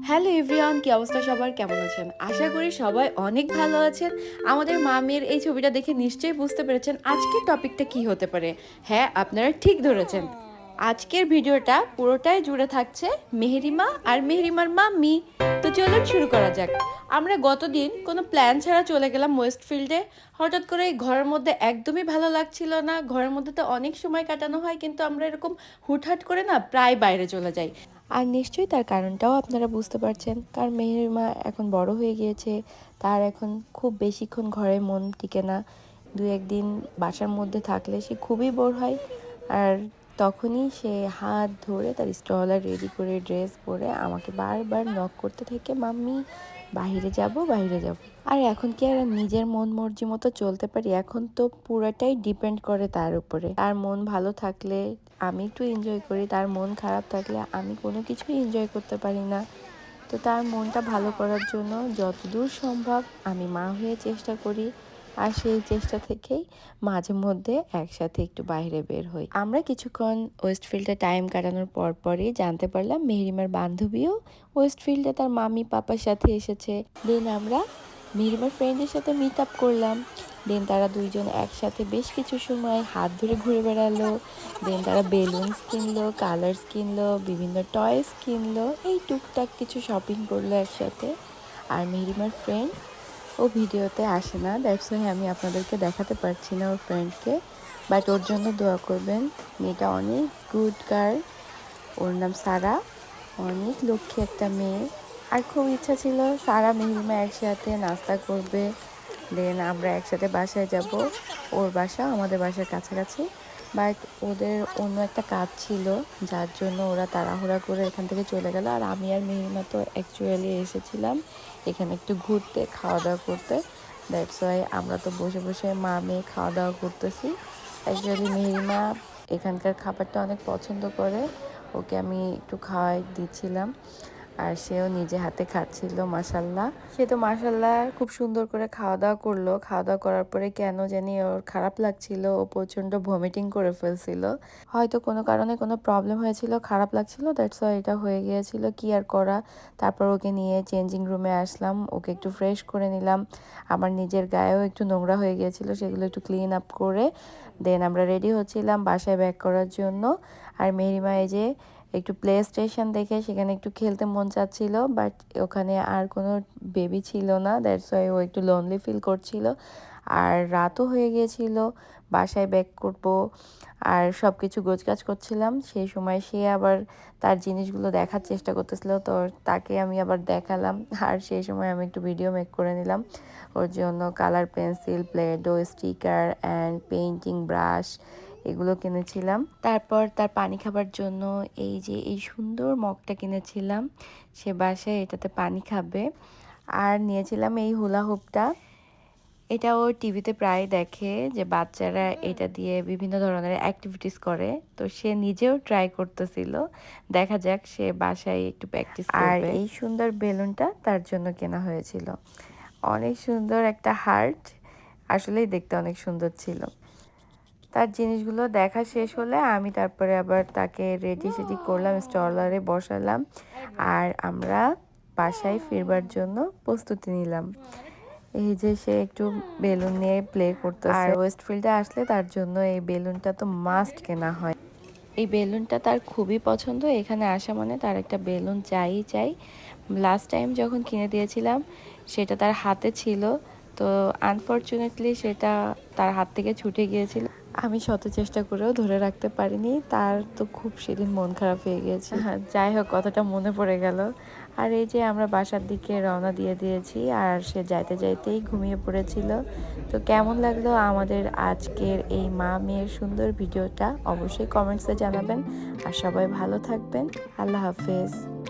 Hello everyone, কি অবস্থা সবার? কেমন আছেন? আশা করি সবাই অনেক ভালো আছেন। আমাদের মামের এই ছবিটা দেখে নিশ্চয়ই বুঝতে পেরেছেন আজকের টপিকটা কি হতে পারে। হ্যাঁ আপনারা ঠিক ধরেছেন। আজকের ভিডিওটা পুরোটাই জুড়ে থাকছে মেহেরিমা আর মেহেরিমার মাম্মি। তো চলুন শুরু করা যাক। আমরা গতদিন কোনো প্ল্যান ছাড়া চলে গেলাম ওয়েস্টফিল্ডে হঠাৎ করে ঘরের মধ্যে একদমই ভালো লাগছিল না। ঘরের মধ্যে তো অনেক সময় কাটানো হয়, কিন্তু আমরা এরকম হুটহাট করে না প্রায় বাইরে চলে যাই। আর নিশ্চয়ই তার কারণটাও আপনারা বুঝতে পারছেন। কারণ মেহেরিমা এখন বড় হয়ে গিয়েছে, তার এখন খুব বেশিক্ষণ ঘরে মন টিকে না। দু একদিন বাসার মধ্যে থাকলে সে খুবই বোর হয়। আর তখনই সে হাত ধরে তার স্টলার রেডি করে ড্রেস পরে আমাকে বারবার নক করতে থাকে, মাম্মি বাইরে যাব বাইরে যাব। আর এখন কি আর নিজের মন মর্জি মতো চলতে পারি? এখন তো পুরোটাই ডিপেন্ড করে তার উপরে। তার মন ভালো থাকলে আমি একটু এনজয় করি, তার মন খারাপ থাকলে আমি কোনো কিছুই এনজয় করতে পারি না। তো তার মনটা ভালো করার জন্য যতদূর সম্ভব আমি মা হয়ে চেষ্টা করি। আর সেই চেষ্টা থেকেই মাঝে মধ্যে একসাথে একটু বাইরে বের হই। আমরা কিছুক্ষণ ওয়েস্টফিল্ডে টাইম কাটানোর পর পরই জানতে পারলাম মেহরিমার বান্ধবীও ওয়েস্টফিল্ডে তার মামি, পাপার সাথে এসেছে। দেন আমরা মেহরিমার ফ্রেন্ডের সাথে মিট আপ করলাম। দেন তারা দুইজন একসাথে বেশ কিছু সময় হাত ধরে ঘুরে বেড়ালো। দেন তারা বেলুনস কিনলো, কালার্স কিনলো, বিভিন্ন টয়েস কিনলো, এই টুকটাক কিছু শপিং করল একসাথে। আর মেহরিমার ফ্রেন্ড ও ভিডিওতে আসে না। দ্যাটস ওয়াই আমি আপনাদেরকে দেখাতে পারছি না ওর ফ্রেন্ডকে বাট ওর জন্য দোয়া করবেন। মেয়েটা অনেক গুড গার্ল ওর নাম সারা। অনেক লক্ষ্মী একটা মেয়ে। আর খুব ইচ্ছা ছিল সারা মেহিমা একসাথে নাস্তা করবে। দেন আমরা একসাথে বাসায় যাব। ওর বাসা আমাদের বাসার কাছাকাছি। বাট ওদের অন্য একটা কাজ ছিল, যার জন্য ওরা তাড়াহুড়া করে এখান থেকে চলে গেল। আর আমি আর মেহিমা তো অ্যাকচুয়ালি এসেছিলাম এখানে একটু ঘুরতে খাওয়া দাওয়া করতে। দ্যাটস ওয়াই আমরা তো বসে বসে মা, মেয়ে খাওয়া দাওয়া করতেছি। অ্যাকচুয়ালি মেহিমা এখানকার খাবারটা অনেক পছন্দ করে। ওকে আমি একটু খাওয়াই দিচ্ছিলাম। আর সেও নিজে হাতে খাচ্ছিল মাসাল্লাহ সে তো মাসাল্লাহ খুব সুন্দর করে খাওয়া দাওয়া করল। খাওয়া দাওয়া করার পরে কেন জানি ওর খারাপ লাগছিল, ও প্রচণ্ড ভমিটিং করে ফেলছিল। হয়তো কোনো কারণে কোনো প্রবলেম হয়েছিল, খারাপ লাগছিল দ্যাটস ওয়াই এটা হয়ে গিয়েছিল, কি আর করা? তারপর ওকে নিয়ে চেঞ্জিং রুমে আসলাম, ওকে একটু ফ্রেশ করে নিলাম। আমার নিজের গায়েও একটু নোংরা হয়ে গিয়েছিল, সেগুলো একটু ক্লিন আপ করে। দেন আমরা রেডি হচ্ছিলাম বাসায় ব্যাক করার জন্য। আর মেরিমা এই যে একটু প্লে স্টেশন দেখে সেখানে একটু খেলতে মন চাচ্ছিল বাট ওখানে আর কোনো বেবি ছিল না দ্যাটস ওয়াই ও একটু লোনলি ফিল করছিল। আর রাতও হয়ে গিয়েছিল, বাসায় ব্যাক করব, আর সব কিছু গোছগাছ করছিলাম। সেই সময় সে আবার তার জিনিসগুলো দেখার চেষ্টা করতেছিল, তো তাকে আমি আবার দেখালাম। আর সেই সময় আমি একটু ভিডিও মেক করে নিলাম। ওর জন্য colour pencil PlayDoh sticker and painting brush এগুলো কিনেছিলাম। তারপর তার পানি খাবার জন্য এই যে এই সুন্দর মগটা কিনেছিলাম সে বাসায় এটাতে পানি খাবে। আর নিয়েছিলাম এই হুলা হুপটা এটা ও টিভিতে প্রায় দেখে যে বাচ্চারা এটা দিয়ে বিভিন্ন ধরনের অ্যাক্টিভিটিস করে। তো সে নিজেও ট্রাই করতেছিল। দেখা যাক সে বাসায় একটু প্র্যাকটিস আর এই সুন্দর বেলুনটা তার জন্য কেনা হয়েছিল। অনেক সুন্দর একটা হার্ট আসলেই দেখতে অনেক সুন্দর ছিল। তার জিনিসগুলো দেখা শেষ হলে আমি তারপরে আবার তাকে রেডি সেডি করলাম স্টলারে বসালাম। আর আমরা বাসায় ফিরবার জন্য প্রস্তুতি নিলাম। এই যে সে একটু বেলুন নিয়ে প্লে করতো আর ওয়েস্টফিল্ডে আসলে তার জন্য এই বেলুনটা তো মাস্ট কেনা হয়। এই বেলুনটা তার খুবই পছন্দ। এখানে আসা মানে তার একটা বেলুন চাই চাই। লাস্ট টাইম যখন কিনে দিয়েছিলাম, সেটা তার হাতে ছিল। তো আনফর্চুনেটলি সেটা তার হাত থেকে ছুটে গিয়েছিল। আমি শত চেষ্টা করেও ধরে রাখতে পারিনি। তার তো খুব সেদিন মন খারাপ হয়ে গিয়েছে। হ্যাঁ যাই হোক, কথাটা মনে পড়ে গেল। আর এই যে আমরা বাসার দিকে রওনা দিয়ে দিয়েছি, আর সে যাইতে যাইতেই ঘুমিয়ে পড়েছিল। তো কেমন লাগল আমাদের আজকের এই মা মেয়ের সুন্দর ভিডিওটা? অবশ্যই কমেন্টসে জানাবেন। আর সবাই ভালো থাকবেন। আল্লাহ হাফেজ।